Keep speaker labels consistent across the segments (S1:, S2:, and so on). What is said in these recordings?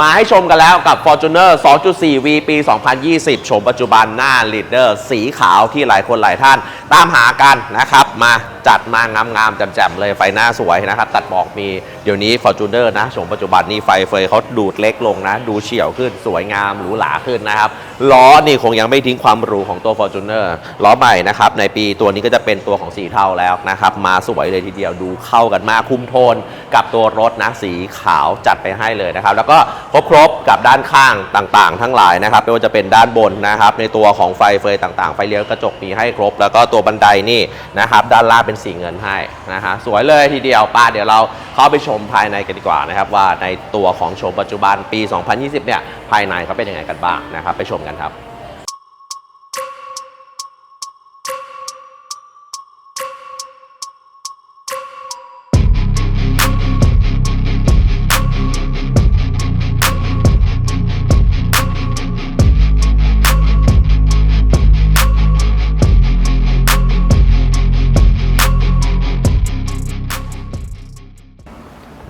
S1: มาให้ชมกันแล้วกับ Fortuner 2.4 V ปี 2020 ชมปัจจุบันหน้า Leader สีขาวที่หลายคนหลายท่าน ตามหากันนะครับ มาจัดมางามๆแจ่มๆเลยไฟหน้าสวยนะครับ ตัดบอกมีเดี๋ยวนี้ Fortuner นะชมปัจจุบันนี้ไฟเฟยเขาดูดเล็กลงนะ ดูเฉียวขึ้นสวยงามหรูหราขึ้นนะครับ ล้อนี่คงยังไม่ทิ้งความหรูของตัว Fortuner ล้อใหม่นะครับ ในปีตัวนี้ก็จะเป็นตัวของสีเทาแล้วนะครับ มาสวยเลยทีเดียวดูเข้ากันมากคุ้มโทนกับตัวรถนะสีขาวจัดไปให้เลยนะครับ แล้วก็ ครบครบกับด้านข้างต่างๆ ทั้งหลายนะครับไม่ว่าจะเป็นด้านบนนะครับ ในตัวของไฟเฟยต่างๆ ไฟเลี้ยวกระจกมีให้ครบ แล้วก็ตัวบันไดนี่นะครับ ด้านล่างเป็นสีเงินให้นะฮะสวยเลยทีเดียวป้าเดี๋ยวเราเข้าไปชมภายในกันดีกว่านะครับ ว่าในตัวของโฉมปัจจุบันปี 2020 เนี่ยภายในเขาเป็นยังไงกันบ้างนะครับ ไปชมกันครับ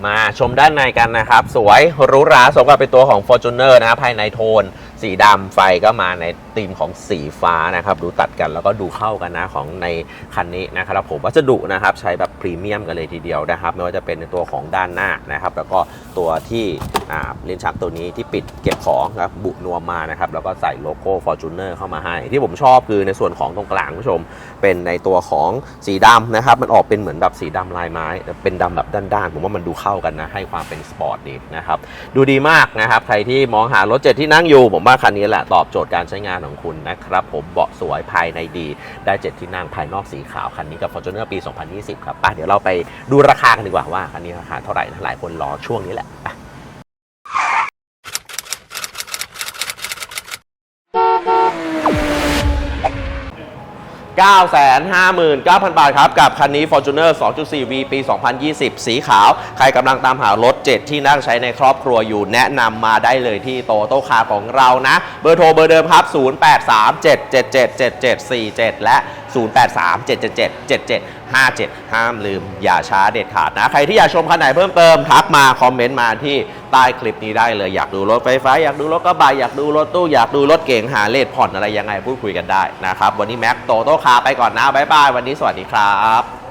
S1: มาชมด้านในกันนะครับ สวยหรูหราสมกับเป็นตัวของ Fortuner นะครับภายในโทน สีดำไฟก็มาในธีมของสีฟ้านะครับ ดูตัดกันแล้วก็ดูเข้ากันนะของในคันนี้นะครับผมวัสดุนะครับใช้แบบพรีเมียมกันเลยทีเดียวนะครับไม่ว่าจะเป็นในตัวของด้านหน้านะครับ แล้วก็ตัวที่ลิ้นชักตัวนี้ที่ปิดเก็บของครับบุนวมมานะครับแล้วก็ใส่โลโก้ Fortuner เข้ามาให้ ที่ผมชอบคือในส่วนของตรงกลางผู้ชม เป็นในตัวของสีดำนะครับ มันออกเป็นเหมือนแบบสีดำลายไม้ เป็นดำแบบด้านๆ ผมว่ามันดูเข้ากันนะ ให้ความเป็นสปอร์ตดีนะครับ ดูดีมากนะครับ ใครที่มองหารถเจ็ดที่นั่งอยู่ผมว่าคันนี้แหละตอบโจทย์การใช้งานของคุณนะครับผมเบาะสวยภายในดี ได้เจ็ดที่นั่งภายนอกสีขาวคันนี้กับ Fortuner ปี 2020 ครับป่ะเดี๋ยวเราไปดูราคากันดีกว่าว่าคันนี้ราคาเท่าไหร่นะหลายคนรอช่วงนี้แหละ 959,000 บาทครับ กับคันนี้ Fortuner 2.4 V ปี 2020 สีขาว ใครกำลังตามหารถ 7 ที่นั่งใช้ในครอบครัวอยู่แนะนำมาได้เลยที่โตโต้คาของเรานะ เบอร์โทรเบอร์เดิมครับ 0837777747 และ 0837777757 ห้ามลืมอย่าช้าเด็ดขาดนะ ใครที่อยากชมคันไหนเพิ่มเติมทักมาคอมเมนต์มาที่ ใต้คลิปนี้ได้เลยอยากดูรถไฟฟ้าอยากดูรถกระบะอยากดูรถตู้อยากดูรถเก๋งหาเลทผ่อนอะไรยังไงพูดคุยกันได้นะครับวันนี้แม็กโตโต้คาไปก่อนนะบ๊ายบายวันนี้สวัสดีครับ